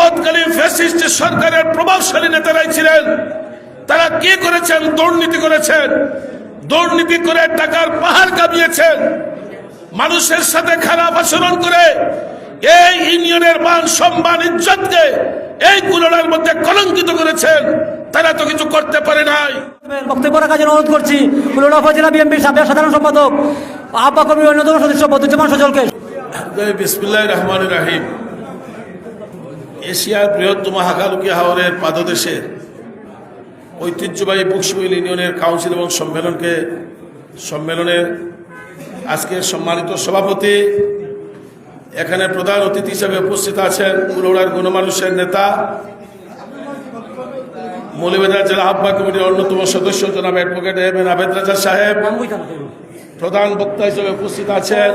তৎকালীন ফ্যাসিস্ট সরকারের প্রভাবশালী নেতারাই ছিলেন। তারা কি করেছেন? দুর্নীতি করেছেন। দুর্নীতি করে টাকার পাহাড় কামিয়েছেন। মানুষের সাথে খারাপ আচরণ করে এই ইউনিয়নের মান সম্মান ইজ্জতকে এই কুলনার মধ্যে কলঙ্কিত করেছেন। তারা তো কিছু করতে পারে নাই। বক্তব্য রাখার জন্য অনুরোধ করছি কুলুনা উপজেলা বিএনপির সাবেক সাধারণ সম্পাদক আব্বা কবির অন্যতম সদস্য বদুজ্জামান সজলকে বিসমুল্লাহ রহমান রাহিম। এশিয়ার বৃহত্তম হাকালুকি হাওরের পাদদেশের ঐতিহ্যবাহী বুকসিমিল ইউনিয়নের কাউন্সিল এবং সম্মেলনকে সম্মেলনের আজকে সম্মানিত সভাপতি এখানে প্রধান অতিথি হিসেবে উপস্থিত আছেন কুলোড়ার গণমানুষের নেতা মৌলিবাজার জেলা আহ্বা কমিটির অন্যতম সদস্য জনাব অ্যাডভোকেট এম এন আবেদ রাজা সাহেব। প্রধান বক্তা হিসেবে উপস্থিত আছেন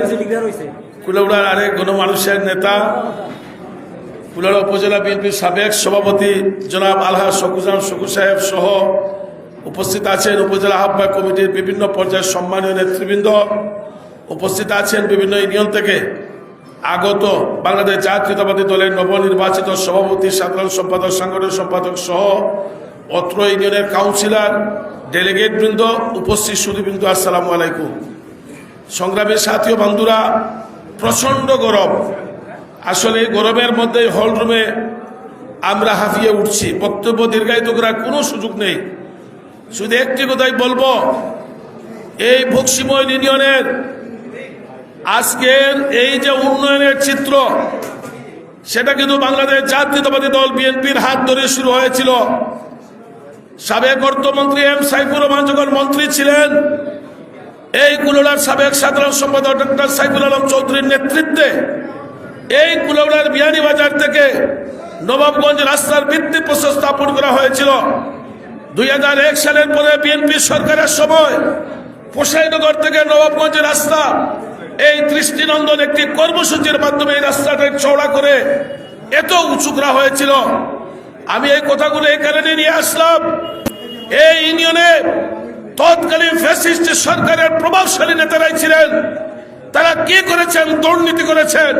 কুলৌড়ার আরেক গণমানুষের নেতা কুলাউড়া উপজেলা বিএনপির সাবেক সভাপতি জনাব আলহা শকুজান শকু সাহেব সহ উপস্থিত আছেন উপজেলা আহ্বায়ক কমিটির বিভিন্ন পর্যায়ের সম্মানীয় নেতৃবৃন্দ। উপস্থিত আছেন বিভিন্ন ইউনিয়ন থেকে আগত বাংলাদেশ জাতীয়তাবাদী দলের নবনির্বাচিত সভাপতি, সাধারণ সম্পাদক, সাংগঠনিক সম্পাদক সহ অত্র ইউনিয়নের কাউন্সিলর, ডেলিগেট বৃন্দ, উপস্থিত সুদীবৃন্দ আসসালামু আলাইকুম। সংগ্রামের সাথী বন্ধুরা প্রচণ্ড গরম। আসলে গরমের মধ্যে হল রুমে আমরা হাফিয়ে উঠছি। বক্তব্য দীর্ঘায়িত করার কোনো সুযোগ নেই। শুধু একটি কথাই বলব, এই বক্সিময় ইউনিয়নের আজকের এই যে উন্নয়নের চিত্র, সেটা কিন্তু বাংলাদেশ জাতীয়তাবাদী দল বিএনপির হাত ধরে শুরু হয়েছিল। সাবেক অর্থমন্ত্রী এম সাইফুর রহমান যখন মন্ত্রী ছিলেন, এই কুলোড়ার সাবেক সাধারণ সম্পাদক ডক্টর সাইফুল আলম চৌধুরীর নেতৃত্বে এই কুলোড়ার বিয়ানীবাজার থেকে নবাবগঞ্জ রাস্তার ভিত্তি প্রস্তাব স্থাপন করা হয়েছিল। দুই হাজার এক সালের পরে বিএনপি সরকারের সময় পোষাইনগর থেকে নবাবগঞ্জ রাস্তা এই দৃষ্টিনন্দন একটি কর্মসূচির মাধ্যমে এই রাস্তাটা চওড়া করে এত উঁচু করা হয়েছিল। আমি এই কথাগুলো এই কারণে নিয়ে আসলাম। এই ইউনিয়নে তৎকালীন ফ্যাসিস্ট সরকারের প্রভাবশালী নেতারাই ছিলেন। তারা কি করেছেন, দুর্নীতি করেছেন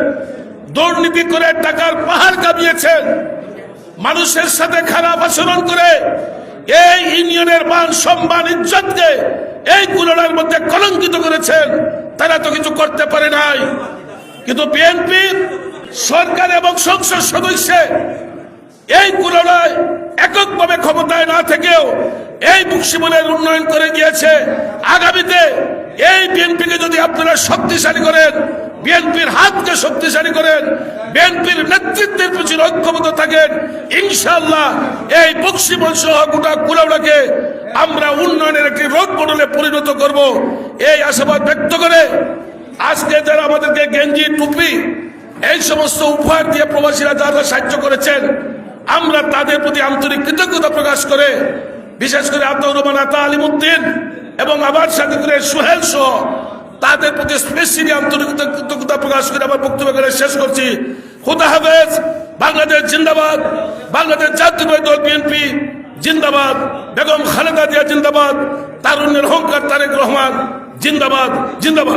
দুর্নীতি করে টাকার পাহাড় কামিয়েছেন মানুষের সাথে খারাপ আচরণ করে এই ইউনিয়নের মান সম্মান ইজ্জতকে এই কুলনার মধ্যে কলঙ্কিত করেছেন। তারা তো কিছু করতে পারে নাই। কিন্তু বিএনপি সরকার এবং সংসদ সদস্য এই তুলনায় এককভাবে ক্ষমতায় না থেকেও এই মুক্তিমনের উন্নয়ন করে গিয়েছে আগামীতে এই বিএনপিকে যদি আপনারা শক্তিশালী করেন, বিএনপির হাতকে শক্তিশালী করেন, বিএনপির নেতৃত্বের পিছনে ঐক্যবদ্ধ থাকেন ইনশাল্লাহ এই বক্সিমন সহ গোটা কুলাউড়াকে আমরা উন্নয়নের একটি রোড মডেলে পরিণত করব। এই আশাবাদ ব্যক্ত করে আজকে যারা আমাদেরকে গেঞ্জি, টুপি, এই সমস্ত উপহার দিয়ে প্রবাসীরা যারা সাহায্য করেছেন, আমরা তাদের প্রতি আন্তরিক কৃতজ্ঞতা প্রকাশ করে বিশেষ করে আব্দুর রহমান আতা আলিমুদ্দিন এবং আমার সাথে করে সোহেল সহ তাদের প্রতি স্পেশালি আন্তরিক কৃতজ্ঞতা প্রকাশ করে আমার বক্তব্য করে শেষ করছি। খুদা হাফেজ, বাংলাদেশ জিন্দাবাদ, বাংলাদেশ জাতীয় দল বিএনপি, জিন্দাবাদ। বেগম খালেদা জিয়া জিন্দাবাদ, তারুণ্যের অহংকার তারেক রহমান, জিন্দাবাদ জিন্দাবাদ।